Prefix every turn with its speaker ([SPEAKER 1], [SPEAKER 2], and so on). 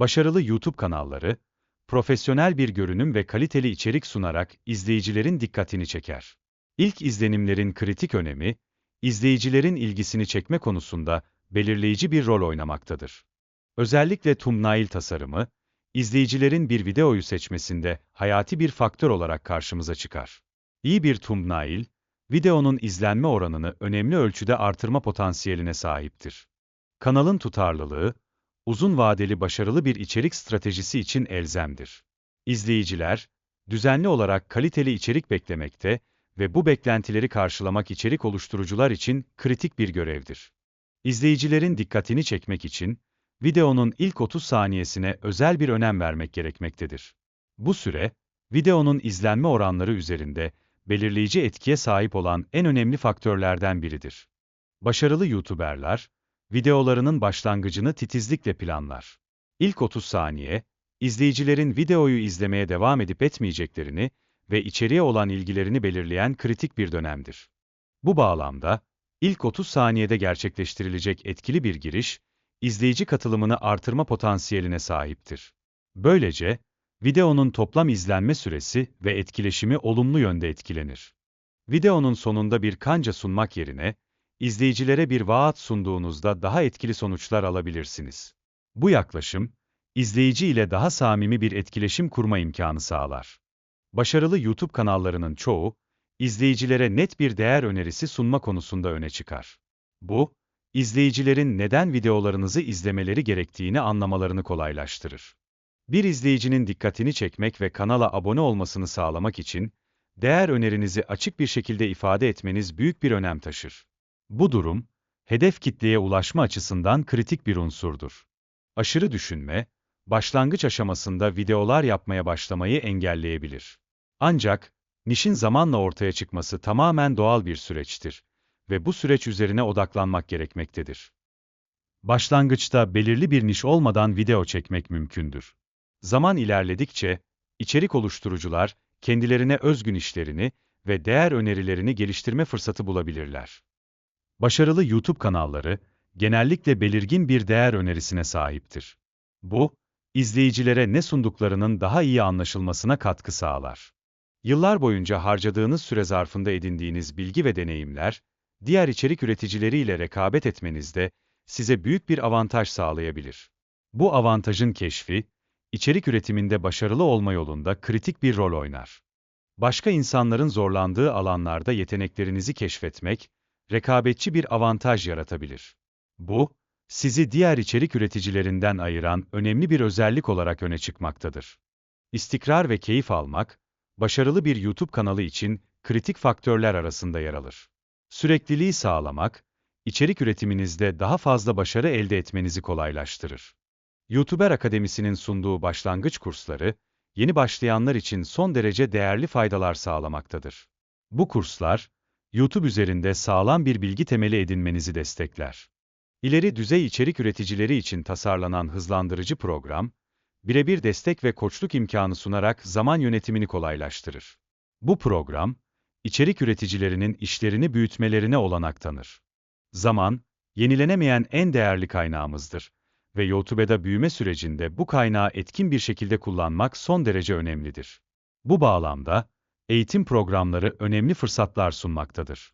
[SPEAKER 1] Başarılı YouTube kanalları, profesyonel bir görünüm ve kaliteli içerik sunarak izleyicilerin dikkatini çeker. İlk izlenimlerin kritik önemi, izleyicilerin ilgisini çekme konusunda belirleyici bir rol oynamaktadır. Özellikle thumbnail tasarımı, izleyicilerin bir videoyu seçmesinde hayati bir faktör olarak karşımıza çıkar. İyi bir thumbnail, videonun izlenme oranını önemli ölçüde artırma potansiyeline sahiptir. Kanalın tutarlılığı, uzun vadeli başarılı bir içerik stratejisi için elzemdir. İzleyiciler, düzenli olarak kaliteli içerik beklemekte ve bu beklentileri karşılamak içerik oluşturucular için kritik bir görevdir. İzleyicilerin dikkatini çekmek için, videonun ilk 30 saniyesine özel bir önem vermek gerekmektedir. Bu süre, videonun izlenme oranları üzerinde belirleyici etkiye sahip olan en önemli faktörlerden biridir. Başarılı YouTuberlar, videolarının başlangıcını titizlikle planlar. İlk 30 saniye, izleyicilerin videoyu izlemeye devam edip etmeyeceklerini ve içeriye olan ilgilerini belirleyen kritik bir dönemdir. Bu bağlamda, ilk 30 saniyede gerçekleştirilecek etkili bir giriş, izleyici katılımını artırma potansiyeline sahiptir. Böylece, videonun toplam izlenme süresi ve etkileşimi olumlu yönde etkilenir. Videonun sonunda bir kanca sunmak yerine, izleyicilere bir vaat sunduğunuzda daha etkili sonuçlar alabilirsiniz. Bu yaklaşım, izleyici ile daha samimi bir etkileşim kurma imkanı sağlar. Başarılı YouTube kanallarının çoğu, izleyicilere net bir değer önerisi sunma konusunda öne çıkar. Bu, izleyicilerin neden videolarınızı izlemeleri gerektiğini anlamalarını kolaylaştırır. Bir izleyicinin dikkatini çekmek ve kanala abone olmasını sağlamak için, değer önerinizi açık bir şekilde ifade etmeniz büyük bir önem taşır. Bu durum, hedef kitleye ulaşma açısından kritik bir unsurdur. Aşırı düşünme, başlangıç aşamasında videolar yapmaya başlamayı engelleyebilir. Ancak, nişin zamanla ortaya çıkması tamamen doğal bir süreçtir ve bu süreç üzerine odaklanmak gerekmektedir. Başlangıçta belirli bir niş olmadan video çekmek mümkündür. Zaman ilerledikçe, içerik oluşturucular, kendilerine özgün işlerini ve değer önerilerini geliştirme fırsatı bulabilirler. Başarılı YouTube kanalları, genellikle belirgin bir değer önerisine sahiptir. Bu, izleyicilere ne sunduklarının daha iyi anlaşılmasına katkı sağlar. Yıllar boyunca harcadığınız süre zarfında edindiğiniz bilgi ve deneyimler, diğer içerik üreticileriyle rekabet etmenizde size büyük bir avantaj sağlayabilir. Bu avantajın keşfi, içerik üretiminde başarılı olma yolunda kritik bir rol oynar. Başka insanların zorlandığı alanlarda yeteneklerinizi keşfetmek, rekabetçi bir avantaj yaratabilir. Bu, sizi diğer içerik üreticilerinden ayıran önemli bir özellik olarak öne çıkmaktadır. İstikrar ve keyif almak, başarılı bir YouTube kanalı için kritik faktörler arasında yer alır. Sürekliliği sağlamak, içerik üretiminizde daha fazla başarı elde etmenizi kolaylaştırır. YouTuber Akademisi'nin sunduğu başlangıç kursları, yeni başlayanlar için son derece değerli faydalar sağlamaktadır. Bu kurslar, YouTube üzerinde sağlam bir bilgi temeli edinmenizi destekler. İleri düzey içerik üreticileri için tasarlanan hızlandırıcı program, birebir destek ve koçluk imkanı sunarak zaman yönetimini kolaylaştırır. Bu program, içerik üreticilerinin işlerini büyütmelerine olanak tanır. Zaman, yenilenemeyen en değerli kaynağımızdır ve YouTube'da büyüme sürecinde bu kaynağı etkin bir şekilde kullanmak son derece önemlidir. Bu bağlamda, eğitim programları önemli fırsatlar sunmaktadır.